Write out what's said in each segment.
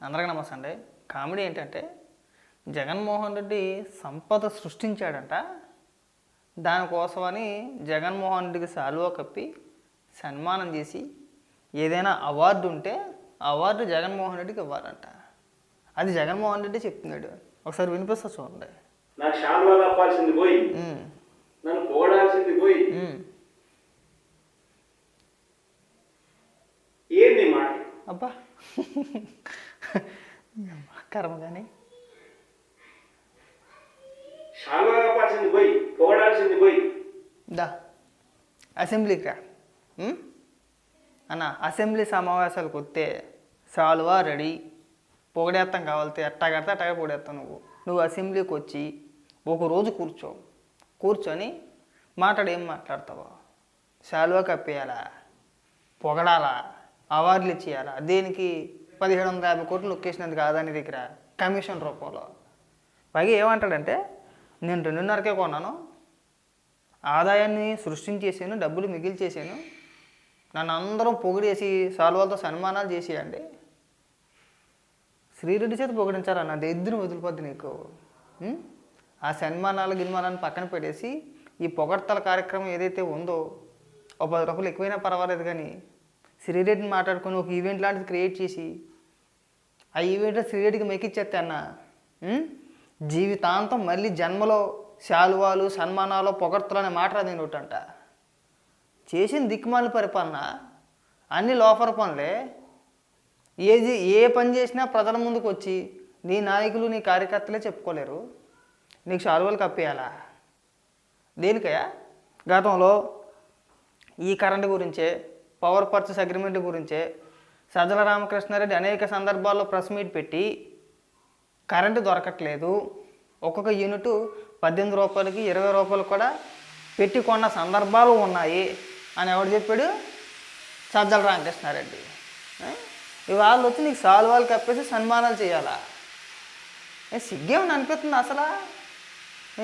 అందరికీ నమస్తే అండి. కామెడీ ఏంటంటే జగన్మోహన్ రెడ్డి సంపద సృష్టించాడంట. దానికోసమని జగన్మోహన్ రెడ్డికి సాలువా కప్పి సన్మానం చేసి ఏదైనా అవార్డు ఉంటే అవార్డు జగన్మోహన్ రెడ్డికి ఇవ్వాలంట. అది జగన్మోహన్ రెడ్డి చెప్తున్నాడు. ఒకసారి వినిపిస్తా చూడండి. నాకు శాలువా కప్పాల్సింది పోయి ఉమ్, నన్ను పోడాల్సింది పోయి ఉమ్. ఏంది ఈ మాట? అబ్బా. కర్మ కానీ పోయి పోయి. దా అసెంబ్లీకి రా? అన్న అసెంబ్లీ సమావేశాలకు వస్తే సాల్వా రెడీ? పొగడేస్తాం కావాలితే ఎట్టా కడితే అట్టగా పొగడేస్తావు నువ్వు. నువ్వు అసెంబ్లీకి వచ్చి ఒక రోజు కూర్చో. కూర్చొని మాట్లాడు ఏం మాట్లాడతావు? శాలువా కప్పేయాలా? పొగడాలా? అవార్డులు ఇచ్చేయాలా? దేనికి? పదిహేడు వందల యాభై కోట్లు నొక్కేసినందుకు ఆదాని దగ్గర కమిషన్ రూపంలో. పైగా ఏమంటాడంటే నేను రెండున్నరకే కొన్నాను. ఆదాయాన్ని సృష్టించేసాను డబ్బులు మిగిల్చేసాను. నన్ను అందరం పొగిడేసి సాల్వాలతో సన్మానాలు చేసేయండి. శ్రీరెడ్డి చేత పొగిడించారా నా దరిద్రం వదిలిపోద్ది నీకు. ఆ సన్మానాలు గిన్మానాన్ని పక్కన పెట్టేసి ఈ పొగడ్తల కార్యక్రమం ఏదైతే ఉందో ఒక పది రూపాయలు ఎక్కువైనా పర్వాలేదు కానీ శ్రీరెడ్డిని మాట్లాడుకొని ఒక ఈవెంట్ లాంటిది క్రియేట్ చేసి ఆ ఈవెంట్లో శ్రీరెడ్డికి మెక్కిచ్చేస్తే అన్న జీవితాంతం మళ్ళీ జన్మలో శాలువాలు సన్మానాలు పొగడ్తలు అనే మాట రాదు ఒకటంట. చేసిన దిక్కుమాల పరిపాలన అన్ని లోఫర్ పనులే. ఏది ఏ పని చేసినా ప్రజల ముందుకు వచ్చి నీ నాయకులు నీ కార్యకర్తలే చెప్పుకోలేరు. నీకు శాలువాలు కప్పేయాలా? దేనికయ్యా? గతంలో ఈ కరెంటు గురించే పవర్ పర్చేస్ అగ్రిమెంట్ గురించే సజ్జల రామకృష్ణారెడ్డి అనేక సందర్భాల్లో ప్రెస్ మీట్ పెట్టి కరెంటు దొరకట్లేదు. ఒక్కొక్క యూనిట్ పద్దెనిమిది రూపాయలకి ఇరవై రూపాయలు కూడా పెట్టి కొన్న సందర్భాలు ఉన్నాయి అని ఎవడు చెప్పాడు? సజ్జల రామకృష్ణారెడ్డి? ఇవాళ వచ్చి నీకు సాల్వాలు కప్పేసి సన్మానాలు చేయాలా? ఏ సిగ్గేమని అనిపిస్తుంది అసలు?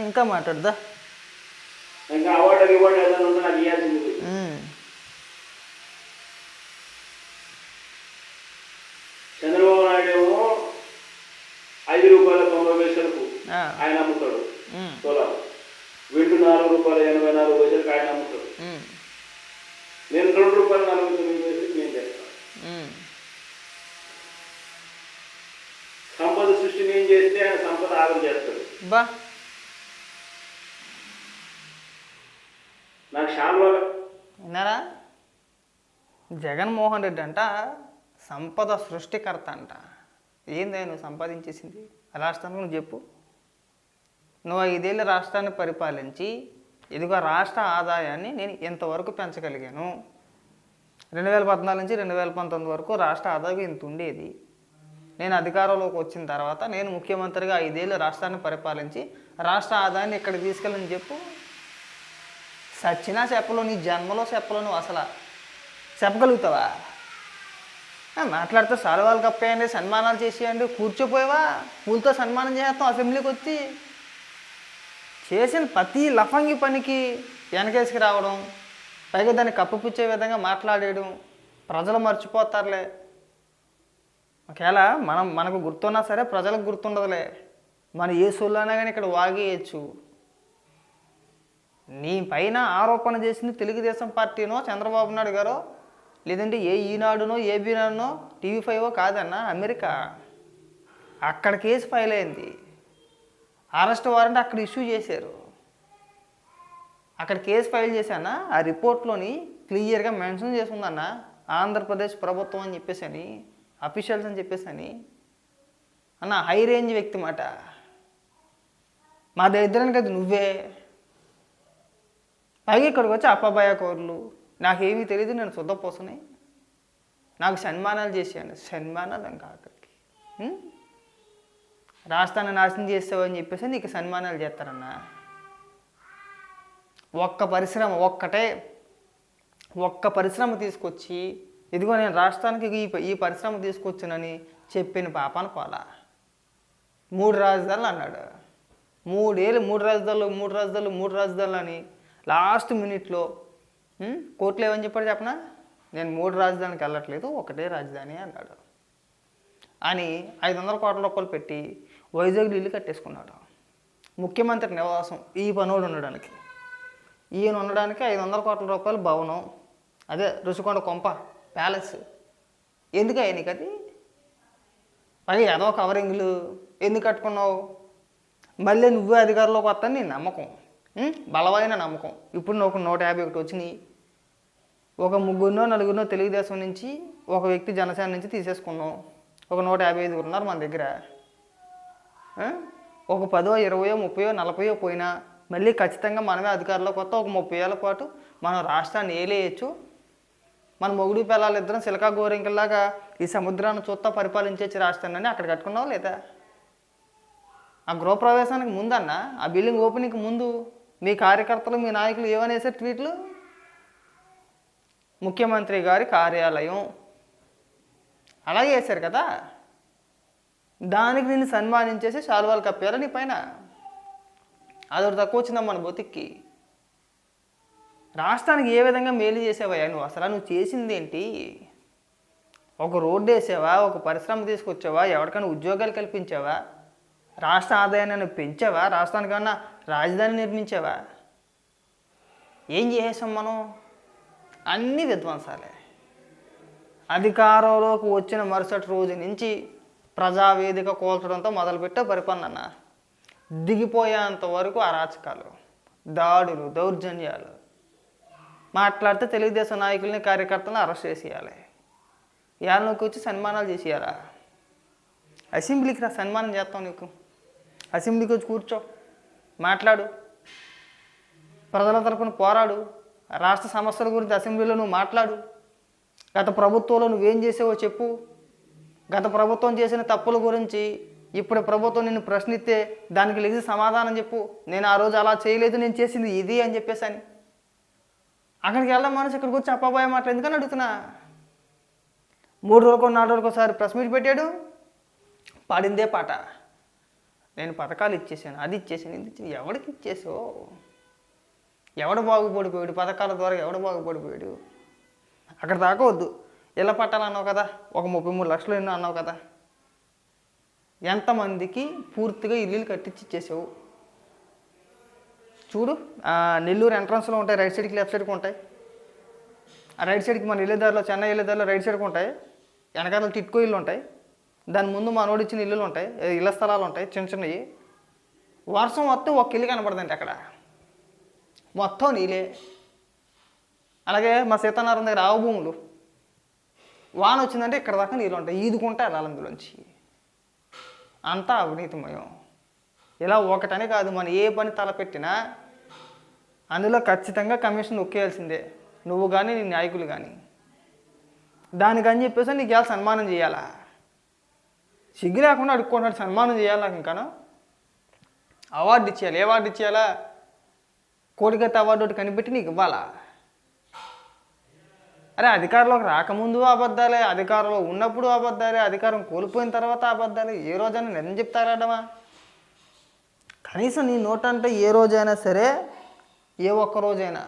ఇంకా మాట్లాడుదా? ఇంకా అవార్డు ఇవ్వండి ఏదైనా ఉందో? నాకు ఇవ్వాల్సింది పోయి ఉమ్, చంద్రబాబు నాయుడు ఏమో ఐదు రూపాయల తొంభై పైసలకు ఆ, ఆయన అమ్ముతాడు ఉమ్, సోలార్ వీళ్ళు నాలుగు రూపాయల ఎనభై నాలుగు పైసలకు ఆయన అమ్ముతాడు ఉమ్, నేను రెండు రూపాయల నలభై తొమ్మిది నేను చేస్తాను. సంపద సృష్టి నేను చేస్తే ఆయన సంపద ఆగం చేస్తాడు. బా. నాకు విన్నారా? జగన్మోహన్ రెడ్డి అంట సంపద సృష్టికర్త అంట. ఏంది నువ్వు సంపాదించేసింది? రాష్ట్రానికి నువ్వు చెప్పు. నువ్వు ఐదేళ్ళు రాష్ట్రాన్ని పరిపాలించి ఇదిగో రాష్ట్ర ఆదాయాన్ని నేను ఇంతవరకు పెంచగలిగాను? రెండు వేల పద్నాలుగు నుంచి రెండు వేల పంతొమ్మిది వరకు రాష్ట్ర ఆదాయం ఇంత ఉండేది. నేను అధికారంలోకి వచ్చిన తర్వాత నేను ముఖ్యమంత్రిగా ఐదేళ్ళు రాష్ట్రాన్ని పరిపాలించి రాష్ట్ర ఆదాయాన్ని ఇక్కడ తీసుకెళ్ళని చెప్పు. సచ్చినా చెప్పలో నీ జన్మలో చెప్పలో నువ్వు అసలు. చెప్పగలుగుతావా? మాట్లాడితే సాలవాళ్ళు కప్పేయండి సన్మానాలు చేసేయండి కూర్చోపోయావా? పూలతో సన్మానం చేస్తాం అసెంబ్లీకి వచ్చి. చేసిన ప్రతి లఫంగి పనికి వెనకేసుకు రావడం పైగా దాన్ని కప్పిపుచ్చే విధంగా మాట్లాడేయడం ప్రజలు మర్చిపోతారులే. ఒకవేళ మనం మనకు గుర్తున్నా సరే ప్రజలకు గుర్తుండదులే. మన ఏ సొల్లైనా కానీ ఇక్కడ వాగేయచ్చు. నీ పైన ఆరోపణ చేసింది తెలుగుదేశం పార్టీనో చంద్రబాబు నాయుడు గారో లేదంటే ఏ ఈనాడునో ఏబీనాడునో టీవీ ఫైవ్ కాదన్నా అమెరికా. అక్కడ కేసు ఫైల్ అయింది అరెస్ట్ వారెంట్ అక్కడ ఇష్యూ చేశారు. అక్కడ కేసు ఫైల్ చేశానా? ఆ రిపోర్ట్లోని క్లియర్గా మెన్షన్ చేసుకుందన్న ఆంధ్రప్రదేశ్ ప్రభుత్వం అని చెప్పేసి అని అఫీషియల్స్ అని చెప్పేసి అని అన్న హై రేంజ్ వ్యక్తి మాట. మా దరిద్రానికి అది నువ్వే. పైగా ఇక్కడికి వచ్చి అప్పబాయ కోర్లు. నాకేమీ తెలియదు నేను శుద్ధపోసని నాకు సన్మానాలు చేశాను సన్మానాలు ఇంకా అక్కడికి. రాష్ట్రాన్ని నాశనం చేస్తావని చెప్పేసి నీకు సన్మానాలు చేస్తారన్న. ఒక్క పరిశ్రమ ఒక్కటే ఒక్క పరిశ్రమ తీసుకొచ్చి ఇదిగో నేను రాష్ట్రానికి ఈ ఈ పరిశ్రమ తీసుకొచ్చానని చెప్పిన పాపాన అనుకోవాలా? మూడు రాజధానులు అన్నాడు. మూడేళ్ళు మూడు రాజధానులు మూడు రాజధానులు మూడు రాజధానులు అని లాస్ట్ మినిట్లో కోర్టులు ఏమని చెప్పాడు చెప్పనా? నేను మూడు రాజధానికి వెళ్ళట్లేదు ఒకటే రాజధాని అన్నాడు. అని ఐదు వందల కోట్ల రూపాయలు పెట్టి వైజాగ్లో ఇల్లు కట్టేసుకున్నాడు. ముఖ్యమంత్రి నివాసం ఈ పనోడు ఉండడానికి. ఈయన ఉండడానికి ఐదు వందల కోట్ల రూపాయల భవనం అదే రుషికొండ కొంప ప్యాలెస్. ఎందుకు నీకు అది? పైగా ఏదో కవరింగ్లు. ఎందుకు కట్టుకున్నావు? మళ్ళీ నువ్వే అధికారంలోకి వస్తాను నీ నమ్మకం. బలమైన నమ్మకం. ఇప్పుడు నువ్వు ఒక నూట యాభై ఒకటి వచ్చినాయి. ఒక ముగ్గురునో నలుగురినో తెలుగుదేశం నుంచి ఒక వ్యక్తి జనసేన నుంచి తీసేసుకున్నావు ఒక నూట యాభై ఐదుగురు ఉన్నారు మన దగ్గర. ఒక పదో ఇరవయో ముప్పయో నలభయో పోయినా మళ్ళీ ఖచ్చితంగా మనమే అధికారంలోకి కొత్త ఒక ముప్పై ఏళ్ళ పాటు మనం రాష్ట్రాన్ని ఏలేయచ్చు. మన మొగుడు పిల్లలు ఇద్దరం సిలకా గోరింకల్లాగా ఈ సముద్రాన్ని చూస్తా పరిపాలించేసి రాష్ట్రాన్ని అక్కడ కట్టుకున్నావు లేదా? ఆ గృహప్రవేశానికి ముందన్న? ఆ బిల్డింగ్ ఓపెనింగ్కి ముందు? మీ కార్యకర్తలు మీ నాయకులు ఏమనేసారు ట్వీట్లు? ముఖ్యమంత్రి గారి కార్యాలయం. అలాగే వేశారు కదా? దానికి నిన్ను సన్మానించేసి శాల్వాలు కప్పారు నీ పైన? అదొకటి తక్కువ వచ్చిందమ్మా మన బతిక్కి. రాష్ట్రానికి ఏ విధంగా మేలు చేసావయ్యా నువ్వు? అసలు నువ్వు చేసింది ఏంటి ఒక రోడ్డు వేసావా? ఒక పరిశ్రమ తీసుకొచ్చావా? ఎవరికైనా ఉద్యోగాలు కల్పించావా? రాష్ట్ర ఆదాయాన్ని పెంచావా? రాష్ట్రానికన్నా రాజధాని నిర్మించావా? ఏం చేసాం మనం? అన్ని విధ్వంసాలే అధికారంలోకి వచ్చిన మరుసటి రోజు నుంచి ప్రజావేదిక కోల్చడంతో మొదలుపెట్టే పరిపాలన. దిగిపోయేంత వరకు అరాచకాలు దాడులు దౌర్జన్యాలు. మాట్లాడితే తెలుగుదేశం నాయకుల్ని కార్యకర్తలను అరెస్ట్ చేసేయాలి. ఏళ్ళకి వచ్చి సన్మానాలు చేసేయాలా? అసెంబ్లీకి రా సన్మానం చేస్తాం నీకు. అసెంబ్లీకి వచ్చి కూర్చో మాట్లాడు. ప్రజల తరపున పోరాడు. రాష్ట్ర సమస్యల గురించి అసెంబ్లీలో నువ్వు మాట్లాడు. గత ప్రభుత్వంలో నువ్వేం చేసావో చెప్పు. గత ప్రభుత్వం చేసిన తప్పుల గురించి ఇప్పుడు ప్రభుత్వం నిన్ను ప్రశ్నిస్తే దానికి లేచి సమాధానం చెప్పు. నేను ఆ రోజు అలా చేయలేదు నేను చేసింది ఇది అని చెప్పేసి అని. అక్కడికి వెళ్ళడం మనసు ఇక్కడికి వచ్చి అప్పబోయే మాటలు ఎందుకని అడుగుతున్నా? మూడు రోజులకు నాలుగు రోజులకు ఒకసారి ప్రెస్ మీట్ పెట్టాడు. పాడిందే పాట. నేను పథకాలు ఇచ్చేసాను అది ఇచ్చేసాను ఇది ఇచ్చేసాను. ఎవడికి ఇచ్చేసావు? ఎవడు బాగుపడిపోయాడు? పథకాల ద్వారా ఎవడు బాగుపడిపోయాడు? అక్కడ దాకా వద్దు. ఇళ్ళ పట్టాలన్నావు కదా? ఒక ముప్పై మూడు లక్షలు ఎన్నో అన్నావు కదా? ఎంతమందికి పూర్తిగా ఇల్లులు కట్టించి ఇచ్చేసావు? చూడు నెల్లూరు ఎంట్రన్స్లో ఉంటాయి రైట్ సైడ్కి లెఫ్ట్ సైడ్కి ఉంటాయి. ఆ రైట్ సైడ్కి మన ఇల్లుదారిలో చెన్నై ఇల్లుదారిలో రైట్ సైడ్కి ఉంటాయి. వెనకాల టిట్కో ఇల్లు ఉంటాయి. దాని ముందు మనోడు ఇచ్చిన ఇల్లులు ఉంటాయి. ఇళ్ళ ఇళ్ళ స్థలాలు ఉంటాయి చిన్న చిన్నవి. వర్షం వస్తే ఒక ఇల్లు కనపడదండి అక్కడ. మొత్తం నీలే. అలాగే మా సీతానారాయణ దగ్గర ఆవు భూములు వాన వచ్చిందంటే ఇక్కడ దాకా నీళ్ళు ఉంటాయి. ఈదుకుంటే వెళ్ళాలి అందులోంచి అంతా అవినీతిమయం. ఇలా ఒకటని కాదు మనం ఏ పని తలపెట్టినా అందులో ఖచ్చితంగా కమిషన్ నొక్కేయాల్సిందే. నువ్వు కానీ నీ నాయకులు కానీ దానికని చెప్పేసి నీకు ఇవాళ సన్మానం చేయాలా? సిగ్గు లేకుండా అడుక్కుంటాడు సన్మానం చేయాలి నాకు ఇంకాను? అవార్డు ఇచ్చేయాలి. ఏ అవార్డు ఇచ్చేయాలా? కోడిగత్త అవార్డు ఒకటి కనిపెట్టి నీకు ఇవ్వాలా? అరే అధికారంలోకి రాకముందు అబద్ధాలే అధికారంలో ఉన్నప్పుడు అబద్ధాలే అధికారం కోల్పోయిన తర్వాత అబద్ధాలే ఏ రోజైనా నిజం చెప్తారడమా కనీసం నీ నోట అంటే ఏ రోజైనా సరే ఏ ఒక్క రోజైనా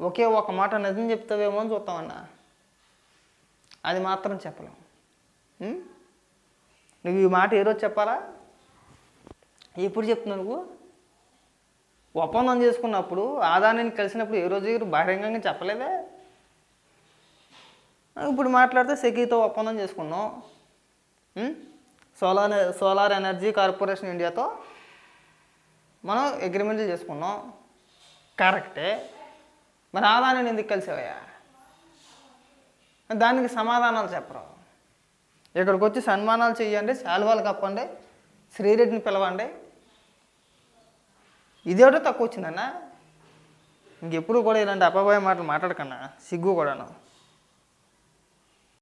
ఒకే ఒక మాట నిజం చెప్తావేమో అని చూస్తామన్నా అది మాత్రం చెప్పలేం. నువ్వు ఈ మాట ఏ రోజు చెప్పాలా? ఎప్పుడు చెప్తున్నావు నువ్వు? ఒప్పందం చేసుకున్నప్పుడు ఆదాయాన్ని కలిసినప్పుడు ఏ రోజు బహిరంగంగా చెప్పలేదే? ఇప్పుడు మాట్లాడితే సెకీతో ఒప్పందం చేసుకున్నాం. సోలార్ సోలార్ ఎనర్జీ కార్పొరేషన్ ఇండియాతో మనం అగ్రిమెంట్లు చేసుకున్నాం. కరెక్టే. మరి ఆదాయాన్ని ఎందుకు కలిసేవయ్యా? దానికి సమాధానాలు చెప్పరు? ఇక్కడికి వచ్చి సన్మానాలు చేయండి శాలువాలు కప్పండి శ్రీరెడ్డిని పిలవండి. ఇదేటో తక్కువ వచ్చిందన్నా. ఇంకెప్పుడు కూడా ఇలాంటి అపభాయ మాటలు మాట్లాడకన్నా. సిగ్గు కూడాను.